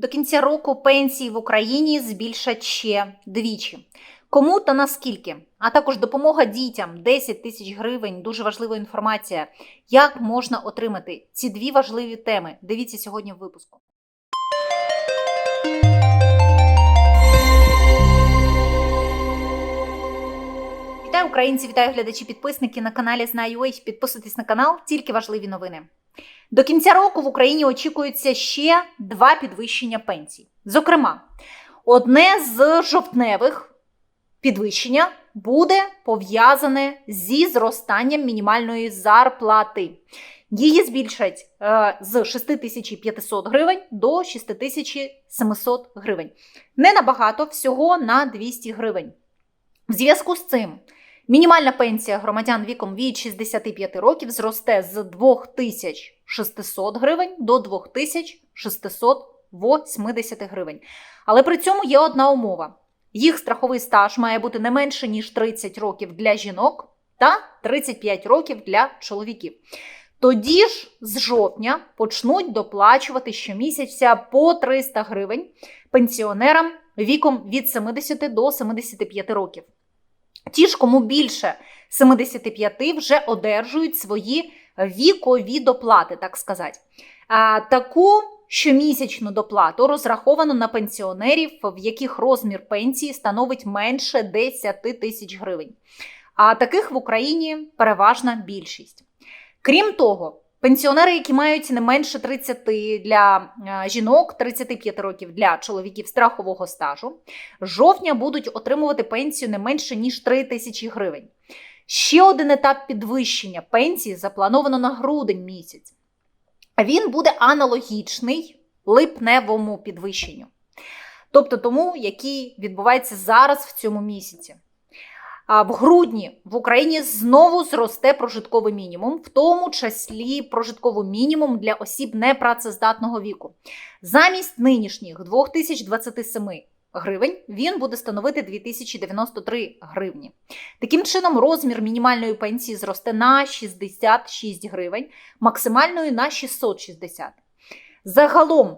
До кінця року пенсії в Україні збільшать ще двічі. Кому та наскільки? А також допомога дітям 10 тисяч гривень. Дуже важлива інформація. Як можна отримати ці дві важливі теми? Дивіться сьогодні в випуску. Вітаю українці, вітаю глядачі, підписники на каналі Знаю.ua. Підписуйтесь на канал, тільки важливі новини. До кінця року в Україні очікується ще два підвищення пенсій. Зокрема, одне з жовтневих підвищення буде пов'язане зі зростанням мінімальної зарплати. Її збільшать е, з 6500 гривень до 6700 гривень. Не набагато, всього на 200 гривень. В зв'язку з цим мінімальна пенсія громадян віком від 65 років зросте з 2600 гривень до 2680 гривень. Але при цьому є одна умова: їх страховий стаж має бути не менше ніж 30 років для жінок та 35 років для чоловіків. Тоді ж з жовтня почнуть доплачувати щомісяця по 300 гривень пенсіонерам віком від 70 до 75 років. Ті ж, кому більше 75, вже одержують свої вікові доплати, так сказати. Таку щомісячну доплату розраховано на пенсіонерів, в яких розмір пенсії становить менше 10 тисяч гривень. А таких в Україні переважна більшість. Крім того, пенсіонери, які мають не менше 30 для е, жінок, 35 років для чоловіків страхового стажу, жовтня будуть отримувати пенсію не менше ніж 3 тисячі гривень. Ще один етап підвищення пенсії заплановано на грудень місяць. Він буде аналогічний липневому підвищенню, тобто тому, який відбувається зараз в цьому місяці. В грудні в Україні знову зросте прожитковий мінімум, в тому числі прожитковий мінімум для осіб непрацездатного віку. Замість нинішніх 2027 гривень він буде становити 2093 гривні. Таким чином, розмір мінімальної пенсії зросте на 66 гривень, максимальної на 660. Загалом.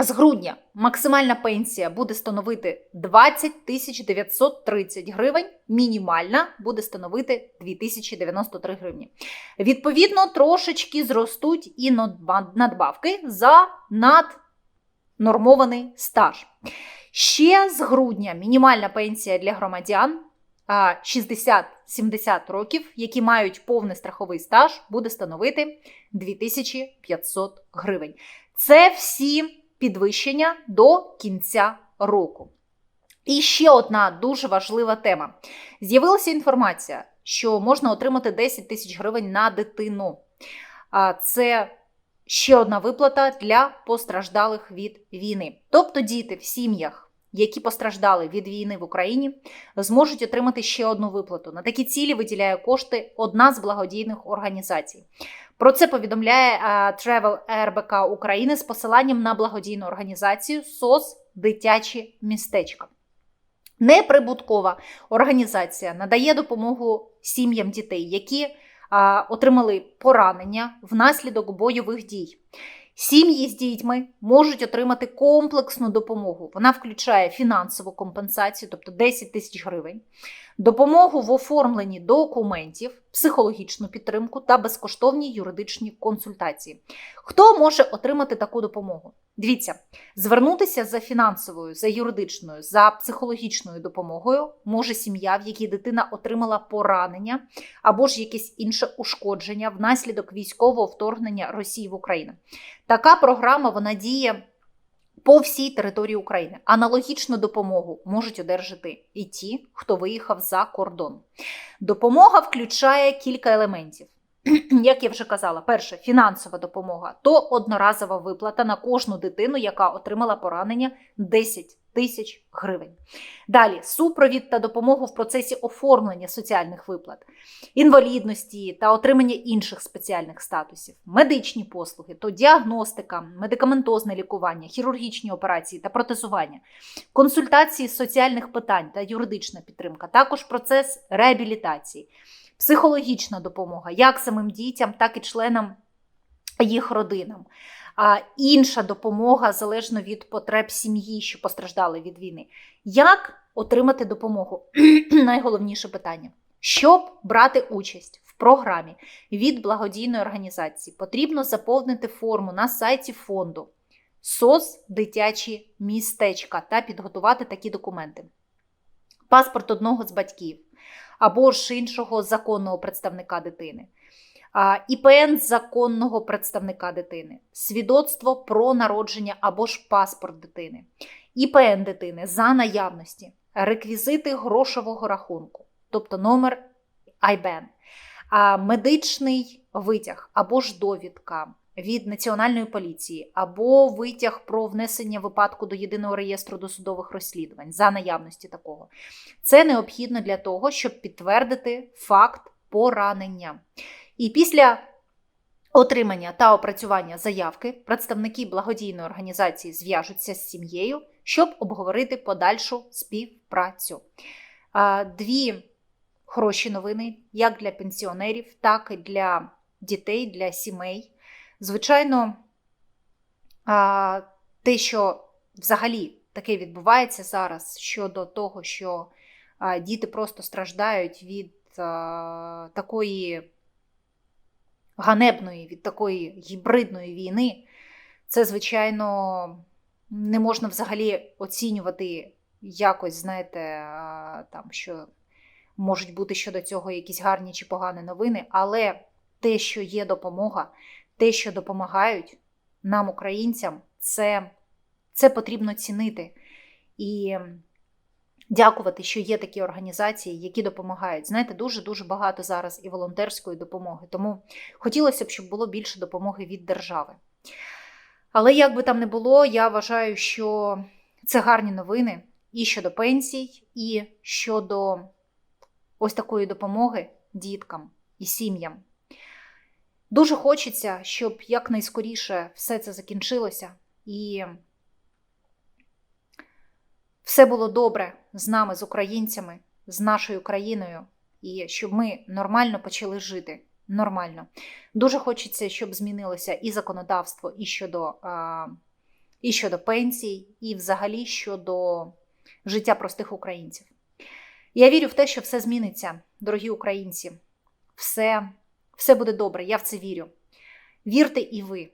З грудня максимальна пенсія буде становити 20 тисяч 930 гривень, мінімальна буде становити 2093 гривні. Відповідно, трошечки зростуть і надбавки за наднормований стаж. Ще з грудня мінімальна пенсія для громадян 60-70 років, які мають повний страховий стаж, буде становити 2500 гривень. Це всі підвищення до кінця року. І ще одна дуже важлива тема. З'явилася інформація, що можна отримати 10 тисяч гривень на дитину. Це ще одна виплата для постраждалих від війни. Тобто діти в сім'ях. Які постраждали від війни в Україні, зможуть отримати ще одну виплату. На такі цілі виділяє кошти одна з благодійних організацій. Про це повідомляє Travel РБК України з посиланням на благодійну організацію СОС Дитячі містечка. Неприбуткова організація надає допомогу сім'ям дітей, які а, отримали поранення внаслідок бойових дій. Сім'ї з дітьми можуть отримати комплексну допомогу. Вона включає фінансову компенсацію, тобто 10 тисяч гривень, допомогу в оформленні документів, психологічну підтримку та безкоштовні юридичні консультації. Хто може отримати таку допомогу? Дивіться, звернутися за фінансовою, за юридичною, за психологічною допомогою може сім'я, в якій дитина отримала поранення або ж якесь інше ушкодження внаслідок військового вторгнення Росії в Україну. Така програма вона діє по всій території України. Аналогічну допомогу можуть одержати і ті, хто виїхав за кордон. Допомога включає кілька елементів. Як я вже казала, перше фінансова допомога то одноразова виплата на кожну дитину, яка отримала поранення 10 тисяч гривень. Далі супровід та допомогу в процесі оформлення соціальних виплат, інвалідності та отримання інших спеціальних статусів, медичні послуги, то діагностика, медикаментозне лікування, хірургічні операції та протезування, консультації з соціальних питань та юридична підтримка, також процес реабілітації. Психологічна допомога як самим дітям, так і членам їх родинам. а, інша допомога залежно від потреб сім'ї, що постраждали від війни. Як отримати допомогу? Найголовніше питання. Щоб брати участь в програмі від благодійної організації, потрібно заповнити форму на сайті фонду СОС дитячі містечка та підготувати такі документи: паспорт одного з батьків або ж іншого законного представника дитини. ІПН законного представника дитини, свідоцтво про народження або ж паспорт дитини, ІПН дитини за наявності, реквізити грошового рахунку, тобто номер IBAN, медичний витяг або ж довідка від Національної поліції, або витяг про внесення випадку до єдиного реєстру досудових розслідувань за наявності такого. Це необхідно для того, щоб підтвердити факт поранення. І після отримання та опрацювання заявки представники благодійної організації зв'яжуться з сім'єю, щоб обговорити подальшу співпрацю. Дві хороші новини як для пенсіонерів, так і для дітей, для сімей. Звичайно, те, що взагалі таке відбувається зараз щодо того, що діти просто страждають від такої ганебної, від такої гібридної війни, це, звичайно, не можна взагалі оцінювати якось, знаєте, там, що можуть бути щодо цього якісь гарні чи погані новини, але те, що є допомога, те, що допомагають нам, українцям, це, це потрібно цінити. І дякувати, що є такі організації, які допомагають. Знаєте, дуже-дуже багато зараз і волонтерської допомоги. Тому хотілося б, щоб було більше допомоги від держави. Але як би там не було, я вважаю, що це гарні новини і щодо пенсій, і щодо ось такої допомоги діткам і сім'ям. Дуже хочеться, щоб якнайскоріше все це закінчилося і все було добре з нами, з українцями, з нашою країною, і щоб ми нормально почали жити. Нормально. Дуже хочеться, щоб змінилося і законодавство, і щодо, і щодо пенсій, і взагалі щодо життя простих українців. Я вірю в те, що все зміниться, дорогі українці. Все, все буде добре, я в це вірю. Вірте і ви.